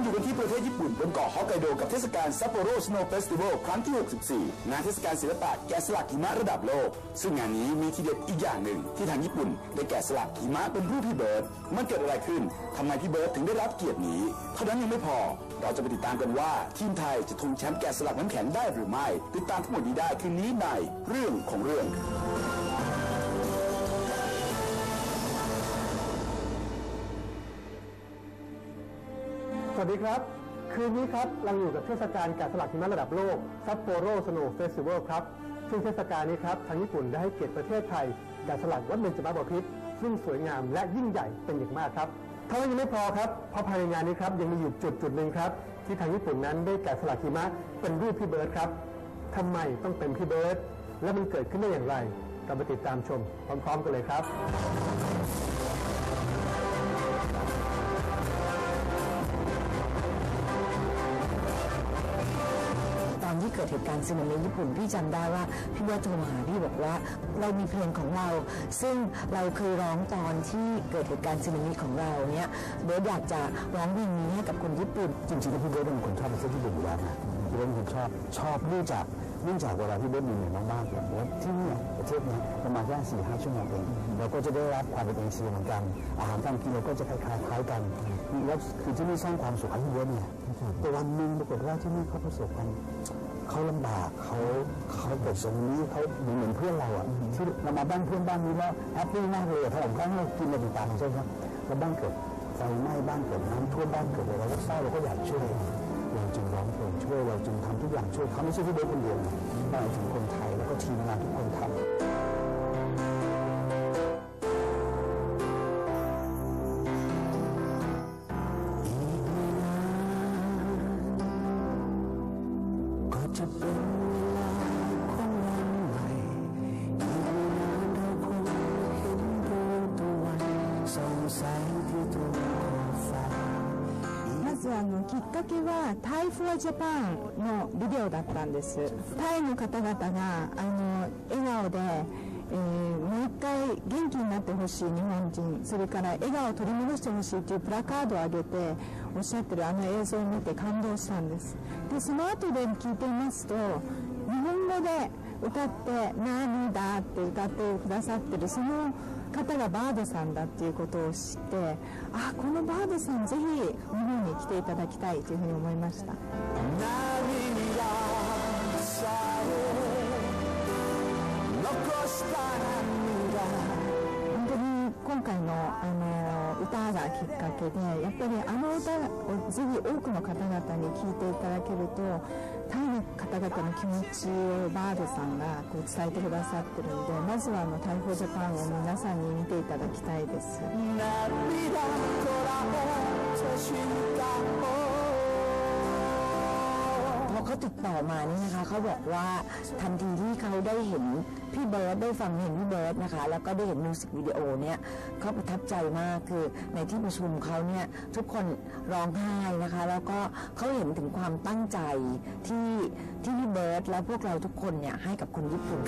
ยังอยู่กันที่ประเทศญี่ปุ่นบนเกาะฮอกไกโดกับเทศกาลซัปโปโรสโนว์เฟสติวัลครั้งที่ 64 งานเทศกาลศิลปะแกะสลักหิมะระดับโลก ซึ่งงานนี้มีทีเด็ดอีกอย่างหนึ่ง ที่ทางญี่ปุ่นได้แกะสลักหิมะเป็นรูปพี่เบิร์ดมันเกิดอะไรขึ้นทำไมพี่เบิร์ดถึงได้รับเกียรตินี้เท่านั้นยังไม่พอ เราจะไปติดตามกันว่า ทีมไทยจะทวงแชมป์แกะสลักน้ำแข็งได้หรือไม่ ติดตามทั้งหมดนี้ได้คืนนี้ในเรื่องของเรื่อง วัสดีครับ คืนนี้ครับเราอยู่กับเทศกาลแกะสลักหิมะระดับโลกซัปโปโรสโนว์เฟสติวัลครับซึ่งเทศกาลนี้ครับทางญี่ปุ่นได้ให้เกียรติประเทศไทยแกะสลักวัดเบญจมาบพิตรซึ่งสวยงามและยิ่งใหญ่เป็นอย่างมากครับเท่านั้นยังไม่พอครับเพราะภายในงานนี้ครับยังมีอยู่จุดจุดหนึ่งครับ ที่ทางญี่ปุ่นนั้นได้แกะสลักหิมะเป็นรูปพี่เบิร์ดครับทำไมต้องเป็นพี่เบิร์ดและมันเกิดขึ้นได้อย่างไรเราไปติดตามชมพร้อม ๆ กันเลยครับ การณ์สึนามิญี่ปุ่นพี่จำได้ว่าพี่เบิร์ตโทรมาหาพี่บอกว่าเรามีเพลงของเรา ซึ่งเราเคยร้องตอนที่เกิดเหตุการณ์สึนามิของเราเนี่ยเบิร์ตอยากจะร้องเพลงนี้ให้กับคนญี่ปุ่นจริงๆแล้วพี่เบิร์ดเป็นคนชอบประเทศญี่ปุ่นอยู่แล้วนะพี่เบิร์ดเป็นคนชอบชอบเนื่องจากเนื่องจากเวลาที่เบิร์ดมีเหนื่อยมากๆแบบว่าที่นี่ประเทศนี้ประมาณแค่สี่ห้าชั่วโมงเองเราก็จะได้รับความเป็นเอเชียเหมือนกัน อาหารการกินเราก็จะคล้ายๆคล้ายกันแล้วคือที่นี่สร้างความสุขให้พี่เบิร์ดเนี่ยแต่วันหนึ่งปรากฏว่าที่นี่เขาประสบความ เขาลำบากเขาเขาเกิดสึนามิเขาเหมือนเหมือนเพื่อนเราอะที่เรามาบ้านเพื่อนบ้านนี้แล้วแฮปปี้มากเลยอะถ้าผมครั้งเรากินอะไรต่างๆใช่ไหมครับแล้วบ้านเกิดไฟไหม้บ้านเกิดน้ำท่วมบ้านเกิดอะไรเราก็เศร้าเราก็อยากช่วยเราจึงร้องเพลงช่วยเราจึงทำทุกอย่างช่วยเขาไม่ใช่พี่เบิร์ดคนเดียวนะหมายถึงคนไทยแล้วก็ทีมงานทุกคนทำ まずあのきっかけはタイフォージャパンのビデオだったんです。タイの方々があの笑顔で、えーもう一回元気になってほしい日本人それから笑顔を取り戻してほしいというプラカードを上げておっしゃってるあの映像を見て感動したんです。でその後で聞いていますと日本語で歌って「涙」って歌ってくださってるその方がバードさんだっていうことを知ってあこのバードさんぜひ日本に来ていただきたいというふうに思いました。回のあの歌がきっかけでやっぱりあの歌をぜひ多くの方々に聴いていただけるとタイの方々の気持ちをバードさんがこう伝えてくださってるんでまずはあのタイフォージャパンを皆さんに見ていただきたいです。 เขาติดต่อมานี่นะคะเขาบอกว่าทันทีที่เขาได้เห็นพี่เบิร์ดได้ฟังเพลงพี่เบิร์ดนะคะ แล้วก็ได้เห็นมิวสิกวิดีโอเนี่ยเขาประทับใจมากคือในที่ประชุมเขาเนี่ยทุกคนร้องไห้นะคะ แล้วก็เขาเห็นถึงความตั้งใจที่ที่พี่เบิร์ดและพวกเราทุกคนเนี่ยให้กับคนญี่ปุ่น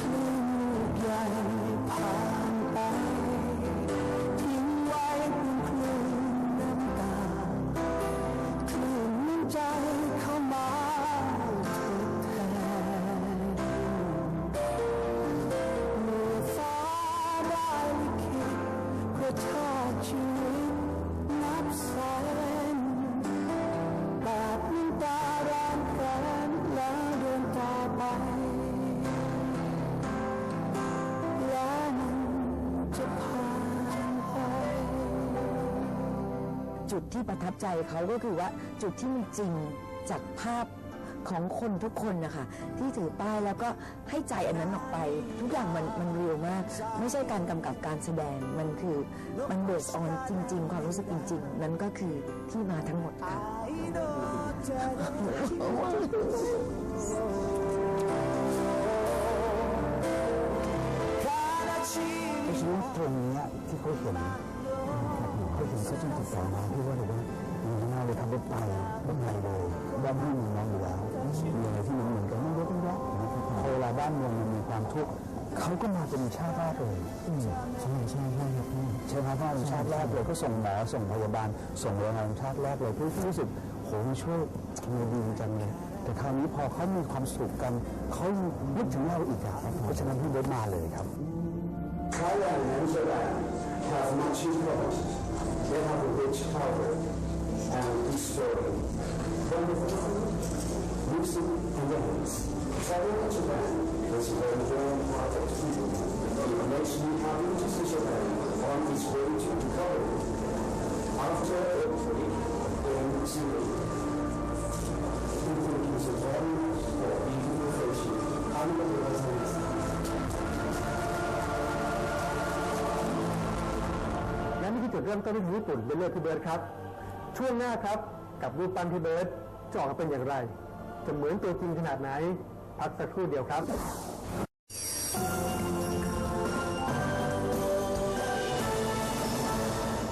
จุดที่ประทับใจเขาก็คือว่าจุดที่มันจริงจากภาพของคนทุกคนนะคะที่ถือป้ายแล้วก็ให้ใจอันนั้นออกไป ทุกอย่างมันมันเรียวมาก ไม่ใช่การกำกับการแสดงมันคือมันเบสออนจริง ๆ ความรู้สึกจริง ๆ นั่นก็คือที่มาทั้งหมดค่ะไอ้ชีวิตตรงนี้ที่เขาเห็น เขาเห็นเขาจึงติดต่อมาพี่ว่าเลยว่ามีหน้าเลยทำรถไปรถไปเลยบ้านพี่มีน้องอยู่แล้วมีอะไรที่เหมือนเหมือนกันไม่เยอะไม่แยะพอเวลาบ้านเมืองมันมีความทุกข์เขาก็มาเป็นชาติแรกเลยใช่ใช่ใช่ครับพี่ใช่ครับพ่อเป็นชาติแรกเลยก็ส่งหมอส่งพยาบาล ส่งโรงงานชาติแรกเลยเพื่อที่รู้สึกโหช่วยทำไมดีจังเลยแต่คราวนี้พอเขามีความสุขกันเขานึกถึงเราอีกอะเพราะฉะนั้นพี่เบิร์ดมาเลยครับ Thailand and Japan have much in common. They have a rich culture and history. Wonderful music and dance. Travel to Japan is a very warm part of people. It makes me happy to see Japan on its way to recovery. After a break in Syria, ดเริ่มต้นที่ญี่ปุ่นเป็นเลือกพี่เบิร์ดครับ ช่วงหน้าครับกับรูปปั้นพี่เบิร์ดจะออกมาเป็นอย่างไร จะเหมือนตัวจริงขนาดไหน พักสักครู่เดียวครับ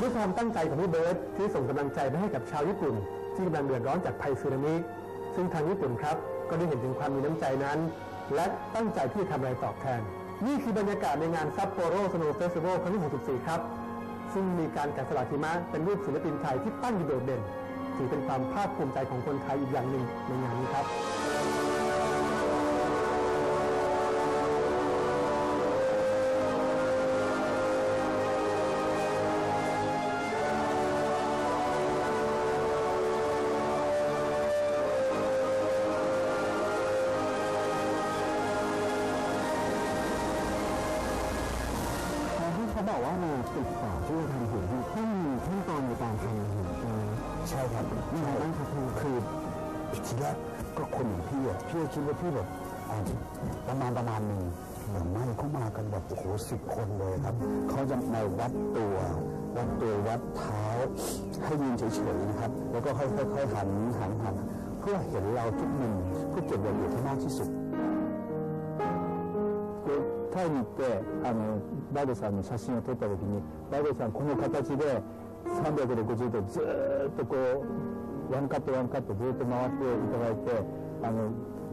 ด้วยความตั้งใจของพี่เบิร์ดที่ส่งกำลังใจไปให้กับชาวญี่ปุ่น ที่กำลังเดือดร้อนจากภัยสึนามิซึ่งทางญี่ปุ่นครับ ก็ได้เห็นถึงความมีน้ำใจนั้น และตั้งใจที่จะทำอะไรตอบแทน นี่คือบรรยากาศในงานซัปโปโรสโนว์เฟสติวัลครั้งที่ 64 ครับ ซึ่งมีการแกะสลักหิมะเป็นรูปศิลปินไทยที่ตั้งอยู่โดดเด่นถือเป็นความภาคภูมิใจของคนไทยอีกอย่างหนึ่งในงานนี้ครับ บอกว่ามาติดต่อที่จะทำหุ่นที่ต้องมีขั้นตอนในการทำหุ่นใช่ครับนี่ไงบ้างครับคือทีแรกก็คนอย่างพี่อะพี่คิดว่าพี่แบบประมาณประมาณหนึ่งเหมือนไม่เขามากันแบบโอ้โหสิบคนเลยครับเขาจะมาวัดตัววัดตัววัดเท้าให้ยืนเฉยๆนะครับ แล้วก็ค่อยๆหันหันหันเพื่อเห็นเราทุกมุมเพื่อเก็บรายละเอียดให้มากที่สุด タイに行ってあのバイデさんの写真を撮った時にバイデさんこの形で360度ずっとこうワンカットワンカットずっと回っていただいてあの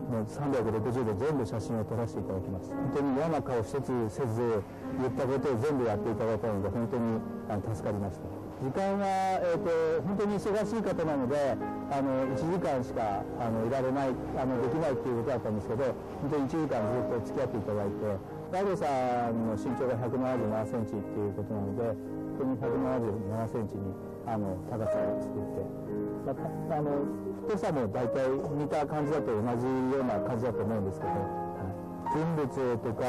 もう360度全部写真を撮らせていただきます。本当に嫌な顔一つせず言ったことを全部やっていただいたので本当にあの助かりました。時間は、えー、と本当に忙しい方なのであの1時間しかあのいられないあのできないっていうことだったんですけど本当に1時間ずっと付き合っていただいてガイドさんの身長が177センチっていうことなのでここに177センチにあの高さを作って、またあの太さも大体似た感じだと同じような感じだと思うんですけど、はい、人物とか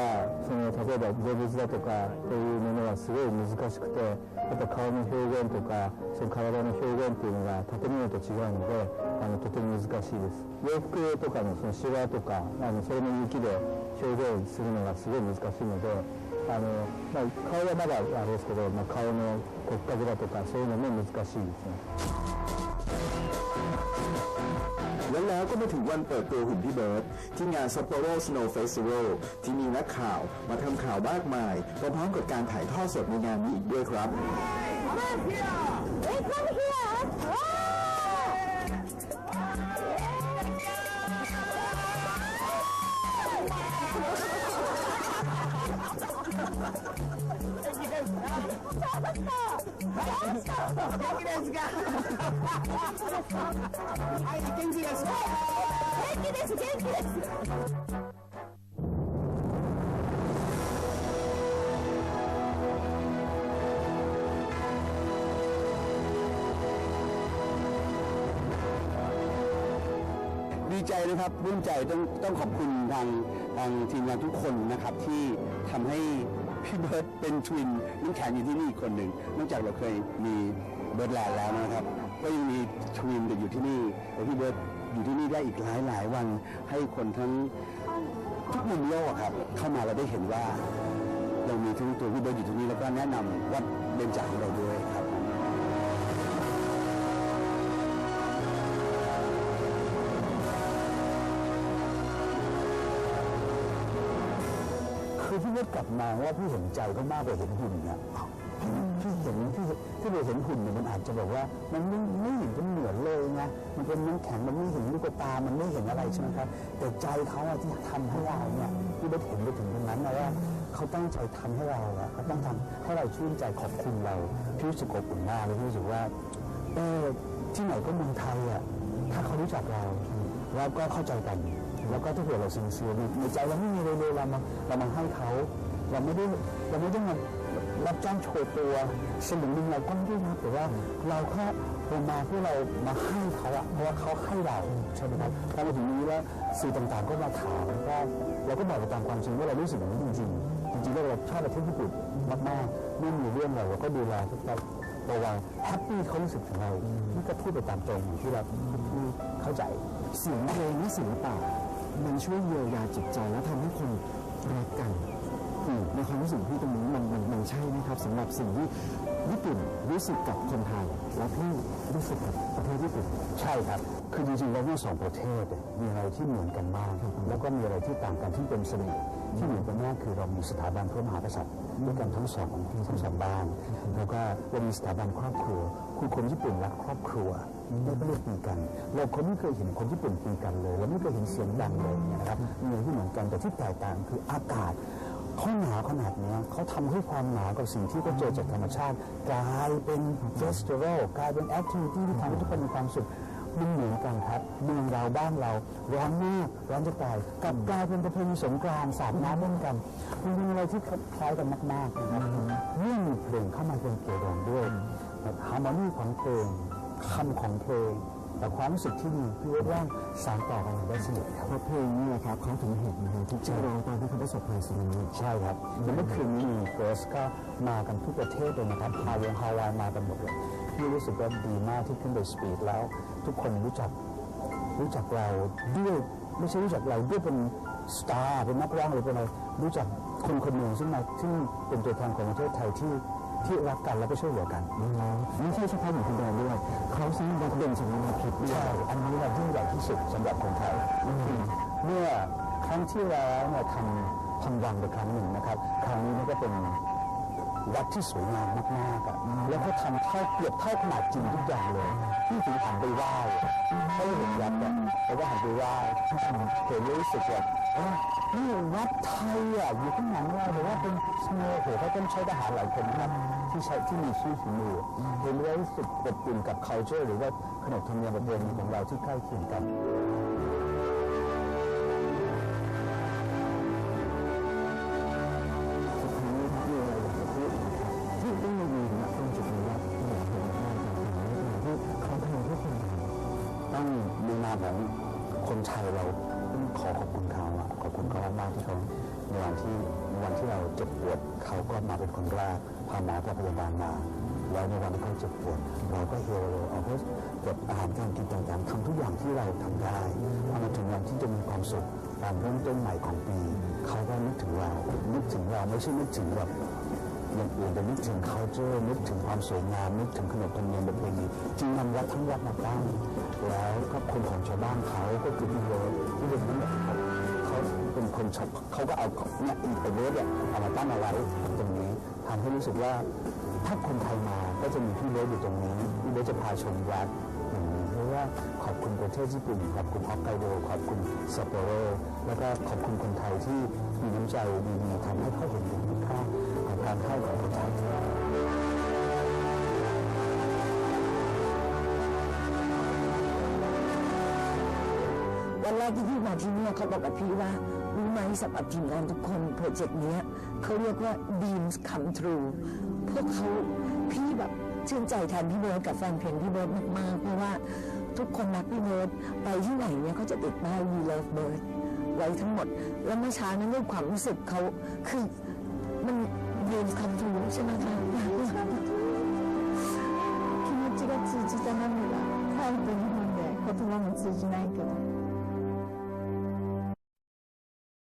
その例えば動物だとかというものはすごい難しくてやっぱ顔の表現とかその体の表現っていうのが建物と違うのであのとても難しいです。洋服とかのそのシワとかあのそれも雪で表現するのがすごい難しいのであの、まあ、顔はまだあれですけど、まあ、顔の骨格だとかそういうのも難しいですね。 และแล้วก็มาถึงวันเปิดตัวหุ่นพี่เบิร์ดที่งาน Sapporo Snow Festival ที่มีนักข่าวมาทำข่าวมากมายพร้อมกับการถ่ายทอดสดในงานนี้อีกด้วยครับ ดีใจนะครับปลื้มใจต้องต้องขอบคุณทางทางทีมงานทุกคนนะครับที่ทำให้พี่เบิร์ตเป็นทวินน้ำแข็งอยู่ที่นี่คนหนึ่งนอกจากเราเคยมีเบิร์ดแลนด์แล้วนะครับ ก็ยังมีทวินแต่อยู่ที่นี่แต่พี่เบิร์ต อยู่ที่นี่ได้อีกหลายหลายวันให้คนทั้งทุกมุมโลกครับ เข้ามาเราได้เห็นว่า เรามีทั้งตัวพี่เบิร์ตอยู่ที่นี่แล้วก็แนะนำวัดเบญจของเราด้วยครับคือพี่เล็กกลับมาว่าพี่เห็นใจเขามากกว่าเห็นหุ่นเนี่ย พี่เห็นที่ที่เราเห็นหุ่นเนี่ยมันอาจจะแบบว่า มันไม่ไม่เห็นเป็นเหมือนเลยไงมันเป็นน้ำแข็งมันไม่เห็นลูกตา มันไม่เห็นอะไรใช่ไหมครับ แต่ใจเขาอะที่ทำให้เราเนี่ยพี่เล็กเห็นไปถึงตรงนั้นนะว่าเขาตั้งใจทำให้เราอะเขาต้องทำให้เราชื่นใจขอบคุณเราพี่รู้สึกอบอุ่นมากเลยพี่รู้สึกว่าเออที่ไหนก็เมืองไทยอะถ้าเขารู้จักเราแล้วก็เข้าใจกัน แล้วก็ถ้าเกิดเราซิงเซียในใจเราไม่มีอะไรเลยเรามาเรามาให้เขาเราไม่ได้เราไม่ได้มา รับจ้างโชว์ตัวสลึงหนึงเราก็ไม่ได้รับแต่ว่าเราแค่เรามาเพื่อเรามาให้เขาอะเพราะว่าเขาให้เราใช่ไหมครับพอมาถึงนี้แล้วสื่อต่างๆก็มาถามก็เราก็บอกไปตามความจริงว่าเรารู้สึกอย่างนี้จริงๆจริงๆแล้วเราชอบประเทศญี่ปุ่นมากๆไม่มีเรื่องอะไรเราก็ดูแลทุกท่านระวังแฮปปี้เขารู้สึกถึงเรานี่ก็พูดไปตามตรงอย่ที่เราเข้าใจเสียงเพลงและศิลปะมันช่วยเยียวยาจิตใจและทำให้คนรักกันอืมในความรู้สึกพี่ตรงนี้มันมัน ใช่ไหมครับสำหรับสิ่งที่ญี่ปุ่นรู้สึกกับคนไทย และพี่รู้สึกกับประเทศญี่ปุ่นใช่ครับ คือจริงๆแล้วทั้งสองประเทศเนี่ยมีอะไรที่เหมือนกันมากแล้วก็มีอะไรที่ต่างกันที่เป็นเสน่ห์ที่เหมือนกันมากคือเรามีสถาบันพระมหากษัตริย์ด้วยกันทั้งสองทั้งสองบ้านแล้วก็เรามีสถาบันครอบครัวคือคนญี่ปุ่นรักครอบครัวไม่เลือกตีกัน เราคนไม่เคยเห็นคนญี่ปุ่นตีกันเลยเราไม่เคยเห็นเสียงดังเลยเนี่ยนะครับมีอะไรที่เหมือนกันแต่ที่แตกต่างคืออากาศ เขาหนาขนาดนี้เขาทำให้ความหนากับสิ่งที่เขาเจอจากธรรมชาติ กลายเป็นเฟสติวัลกลายเป็นแอคทิวิตี้ที่ทำให้ทุกคนมีความสุขมันเหมือนกันครับเมืองเราบ้านเราร้อนมากร้อนจะตายกับกลายเป็นประเพณีสงกรานต์สาดน้ำเล่นกันมันเป็นอะไรที่คล้ายกันมากๆนะครับยิ่งมีเพลงเข้ามาเป็นเกี่ยวดองด้วยฮาร์โมนีของเพลงคำของเพลง แต่ความรู้สึกที่ดีพี่ว่าว่าสานต่อกันอย่างได้สนิทครับเพราะเพลงนี้แหละครับเขาถึงเห็นนะครับที่จะร้องตอนที่เขาประสบภัยสึนามิใช่ครับแล้วเมื่อคืนนี้มีเฟิร์สก็มากันทุกประเทศเลยนะครับฮาวายฮาวายมากันหมดเลยพี่รู้สึกว่าดีมากที่ขึ้นไปสปีดแล้ว ทุกคนรู้จักรู้จักเราด้วยไม่ใช่รู้จักเราด้วยเป็นสตาร์เป็นนักร้องหรือเป็นอะไรรู้จักคนคนหนึ่งซึ่งมาซึ่งเป็นตัวแทนของประเทศไทยที่ ที่รักกันและก็ช่วยเหลือกันไม่ใช่เฉพาะอยู่คนเดียวด้วย เขาสร้างวัดเด่นสำนักผิดด้วยใช่อันนี้เรายิ่งใหญ่ที่สุดสำหรับคนไทยเมื่อครั้งที่แล้วเนี่ยทำทำวังไปครั้งหนึ่งนะครับ ครั้งนี้นี่ก็เป็น วัดที่สวยงามมากๆอะแล้วก็ทำเท่าเกือบเท่าขนาดจริงทุกอย่างเลยที่ถึงหันไปไหว้เขาเห็นวัดอะแล้วก็หันไปไหว้เห็นแล้วรู้สึกแบบอ้ยนี่วัดไทยอะอยู่ข้างหลังเราแต่ว่าเป็นสโนว์โหเขาต้องใช้ทหารหลายคนครับที่ใช้ที่มีชื่อฝีมือเห็นแล้วรู้สึกอบอุ่นกับ culture หรือว่าขนบธรรมเนียมประเพณีของเราที่ใกล้เคียงกัน คนไทยเราต้องขอขอบคุณเขาอะขอบคุณเขามากที่เขาในวันที่ในวันที่เราเจ็บปวดเขาก็มาเป็นคนแรกพาหมอพาพยาบาลมา แล้วในวันที่เขาเจ็บปวดเราก็เฮโร่เอาเพื่อเกิดอาหารการกินต่างๆทำทุกอย่างที่เราทำได้พอมาถึงวันที่จะมีความสุขการเริ่มต้นใหม่ของปี เขาก็นึกถึงเรานึกถึงเราไม่ใช่นึกถึงแบบ อย่างอื่นแต่นึกถึง culture นึกถึงความสวยงามนึกถึงขนบธรรมเนียมประเพณีจึงนำวัดทั้งวัดมาตั้งแล้วก็คนของชาวบ้านเขาก็คือพี่โรสที่เป็นทั้งหมดเขาเขาเป็นคนชอบเขาก็เอาเนี่ยอินเตอร์เน็ตเนี่ยเอามาตั้งเอาไว้ตรงนี้ทำให้รู้สึกว่าถ้าคนไทยมาก็จะมีพี่โรสอยู่ตรงนี้พี่โรสจะพาชมวัดอย่างนี้เพราะว่าขอบคุณประเทศญี่ปุ่นขอบคุณฮอกไกโดขอบคุณซัปโปโรแล้วก็ขอบคุณคนไทยที่มีน้ำใจดีๆทำให้เขาเห็นถึงคุณค่า การให้ของคนไทยวันแรกที่พี่มาที่นี่เขาบอกกับพี่ว่ารู้ไหมสำหรับทีมงานทุกคนโปรเจกต์นี้เขาเรียกว่า dreams come true พวกเขาพี่แบบชื่นใจแทนพี่เบิร์ดกับแฟนเพลงพี่เบิร์ดมากๆ เพราะว่าทุกคนรักพี่เบิร์ดไปที่ไหนเนี่ยเขาจะติดป้าย we love bird ไว้ทั้งหมด แล้วเมื่อเช้านั้นด้วยความรู้สึกเขาคือมัน 気持ちが通じた涙。書いて日本で言葉も通じないけど。